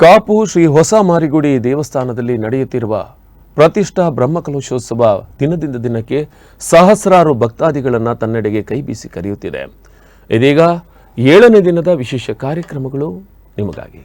ಕಾಪು ಶ್ರೀ ಹೊಸ ಮಾರಿಗುಡಿ ದೇವಸ್ಥಾನದಲ್ಲಿ ನಡೆಯುತ್ತಿರುವ ಪ್ರತಿಷ್ಠಾ ಬ್ರಹ್ಮಕಲಶೋತ್ಸವ ದಿನದಿಂದ ದಿನಕ್ಕೆ ಸಹಸ್ರಾರು ಭಕ್ತಾದಿಗಳನ್ನು ತನ್ನೆಡೆಗೆ ಕೈಬೀಸಿ ಕರೆಯುತ್ತಿದೆ. ಇದೀಗ ಏಳನೇ ದಿನದ ವಿಶೇಷ ಕಾರ್ಯಕ್ರಮಗಳು ನಿಮಗಾಗಿ.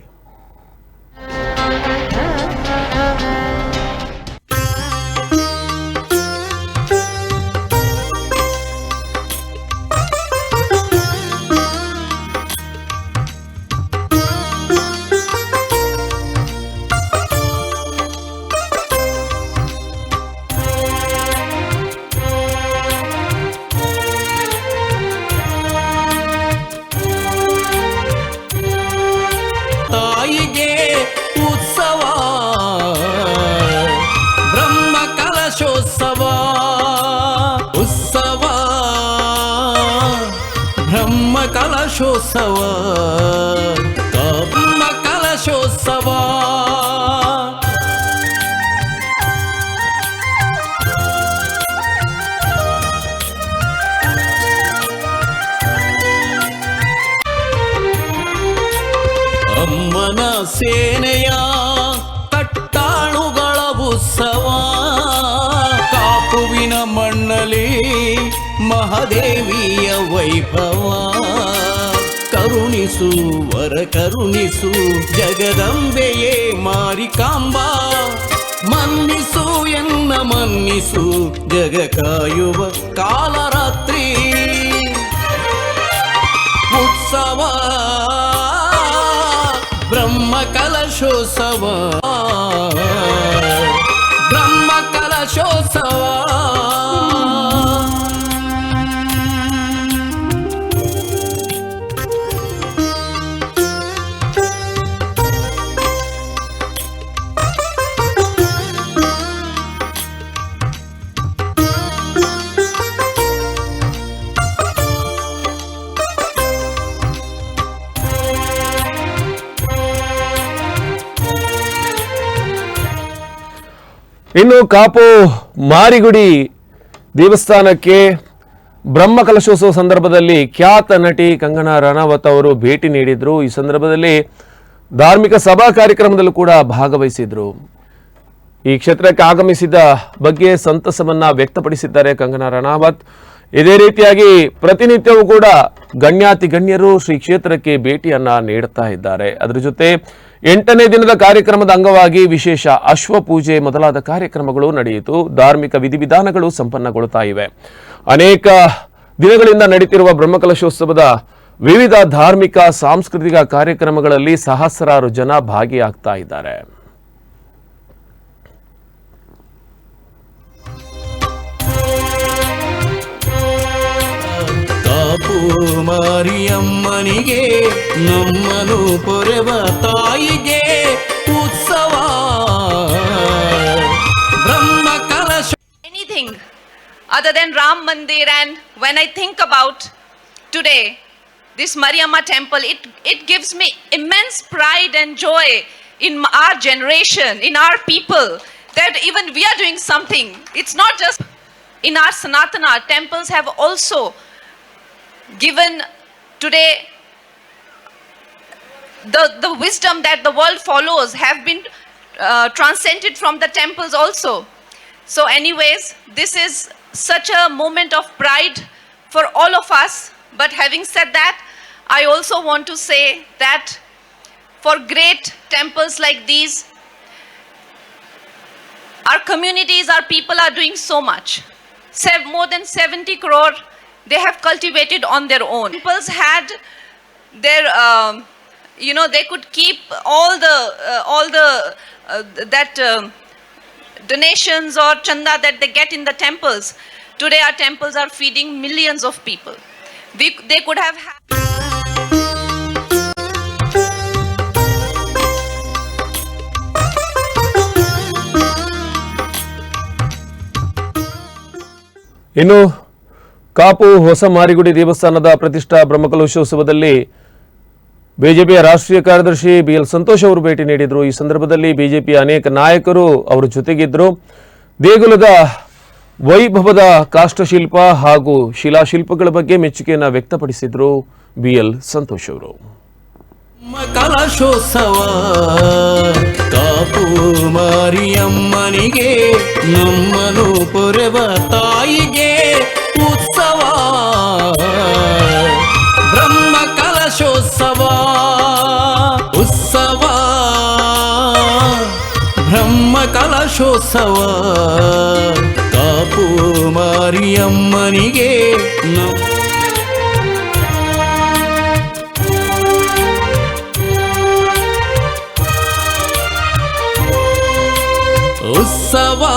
ಕಲಶೋತ್ಸವ ಬ್ರಹ್ಮ ಕಲಶೋತ್ಸವ. ಅಮ್ಮನ ಸೇನೆಯ ಕಟ್ಟಾಳುಗಳ ಉತ್ಸವ ಕಾಪುವಿನ ಮಣ್ಣಲಿ ಮಹಾದೇವಿಯ ವೈಭವ. ಕರುಣಿಸು ವರ ಕರುಣಿಸು ಜಗದಂಬೆಯೇ ಮಾರಿಕಾಂಬಾ. ಮನ್ನಿಸು ಎನ್ನ ಮನ್ನಿಸು ಜಗ ಕಾಯುವ ಕಾಲರಾತ್ರಿ. ಉತ್ಸವ ಬ್ರಹ್ಮ ಕಲಶೋತ್ಸವ. ಇನ್ನು ಕಾಪು ಮಾರಿಗುಡಿ ದೇವಸ್ಥಾನಕ್ಕೆ ಬ್ರಹ್ಮ ಕಲಶೋತ್ಸವ ಸಂದರ್ಭದಲ್ಲಿ ಖ್ಯಾತ ನಟಿ ಕಂಗನಾ ರಾಣಾವತ್ ಅವರು ಭೇಟಿ ನೀಡಿದ್ರು. ಈ ಸಂದರ್ಭದಲ್ಲಿ ಧಾರ್ಮಿಕ ಸಭಾ ಕಾರ್ಯಕ್ರಮದಲ್ಲೂ ಕೂಡ ಭಾಗವಹಿಸಿದ್ರು. ಈ ಕ್ಷೇತ್ರಕ್ಕೆ ಆಗಮಿಸಿದ ಬಗ್ಗೆ ಸಂತಸವನ್ನ ವ್ಯಕ್ತಪಡಿಸಿದ್ದಾರೆ ಕಂಗನಾ ರಾಣಾವತ್. ಇದೇ ರೀತಿಯಾಗಿ ಪ್ರತಿನಿತ್ಯವೂ ಕೂಡ ಗಣ್ಯಾತಿ ಗಣ್ಯರು ಶ್ರೀ ಕ್ಷೇತ್ರಕ್ಕೆ ಭೇಟಿಯನ್ನ ನೀಡುತ್ತಾ ಇದ್ದಾರೆ. ಅದರ ಜೊತೆ ಎಂಟನೇ ದಿನದ ಕಾರ್ಯಕ್ರಮದ ಅಂಗವಾಗಿ ವಿಶೇಷ ಅಶ್ವಪೂಜೆ ಮೊದಲಾದ ಕಾರ್ಯಕ್ರಮಗಳು ನಡೆಯಿತು. ಧಾರ್ಮಿಕ ವಿಧಿವಿಧಾನಗಳು ಸಂಪನ್ನಗೊಳ್ತಾ ಇವೆ. ಅನೇಕ ದಿನಗಳಿಂದ ನಡೀತಿರುವ ಬ್ರಹ್ಮಕಲಶೋತ್ಸವದ ವಿವಿಧ ಧಾರ್ಮಿಕ, ಸಾಂಸ್ಕೃತಿಕ ಕಾರ್ಯಕ್ರಮಗಳಲ್ಲಿ ಸಹಸ್ರಾರು ಜನ ಭಾಗಿಯಾಗ್ತಾ ಇದ್ದಾರೆ. ಮಾರಿಯಮ್ಮನಿಗೆ ನಮ್ಮನು ಪೊರೆವ ತಾಯಿಗೆ ಉತ್ಸವ ಬ್ರಹ್ಮ ಕಲಶ anything other than Ram Mandir. And when I think about today, this Mariamma temple, it, it gives me immense pride and joy in m- our generation, in our people, that even we are doing something. It's not just in our Sanatana, temples have also given today the, the wisdom that the world follows have been uh, transcended from the temples also. So, anyways, this is such a moment of pride for all of us. But having said that, I also want to say that for great temples like these, our communities, our people are doing so much. More than 70 crore they have cultivated on their own. Temples had their, um, you know, they could keep all the, uh, all the, uh, that um donations or chanda that they get in the temples. Today, our temples are feeding millions of people. We, they could have. Ha- ಇನ್ನು ಕಾಪು ಹೊಸ ಮಾರಿಗುಡಿ ದೇವಸ್ಥಾನದ ಪ್ರತಿಷ್ಠಾ ಬ್ರಹ್ಮಕಲಶೋತ್ಸವದಲ್ಲಿ ಬಿಜೆಪಿಯ ರಾಷ್ಟ್ರೀಯ ಕಾರ್ಯದರ್ಶಿ B L Santosh ಅವರು ಭೇಟಿ ನೀಡಿದರು. ಈ ಸಂದರ್ಭದಲ್ಲಿ ಬಿಜೆಪಿಯ ಅನೇಕ ನಾಯಕರು ಅವರ ಜೊತೆಗಿದ್ದರು ದೇಗುಲದ ವೈಭವದ ಕಾಷ್ಟಶಿಲ್ಪ ಹಾಗೂ ಶಿಲಾಶಿಲ್ಪಗಳ ಬಗ್ಗೆ ಮೆಚ್ಚುಗೆಯನ್ನು ವ್ಯಕ್ತಪಡಿಸಿದರು ಬಿ ಎಲ್ ಸಂತೋಷ್ ಅವರು. ಕಲಶೋತ್ಸವ, ಕಾಪು ಮಾರಿಯಮ್ಮನಿಗೆ ನಮ್ಮನು ಪುರವತ ಬ್ರಹ್ಮ ಕಲಶೋತ್ಸವ. ಕಾಪು ಮಾರಿಯಮ್ಮನಿಗೆ ಉತ್ಸವ.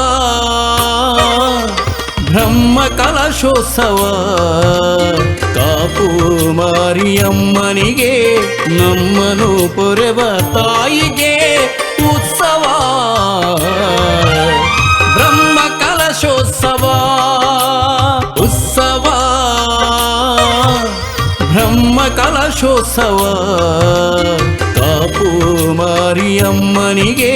ಬ್ರಹ್ಮ ಕಲಶೋತ್ಸವ. ಕಾಪು ಮಾರಿಯಮ್ಮನಿಗೆ ನಮ್ಮನು ಪೊರೆವ ಕಲಶೋತ್ಸವ ಉತ್ಸವ ಬ್ರಹ್ಮ ಕಲಶೋತ್ಸವ ಕಾಪು ಮಾರಿಯಮ್ಮನಿಗೆ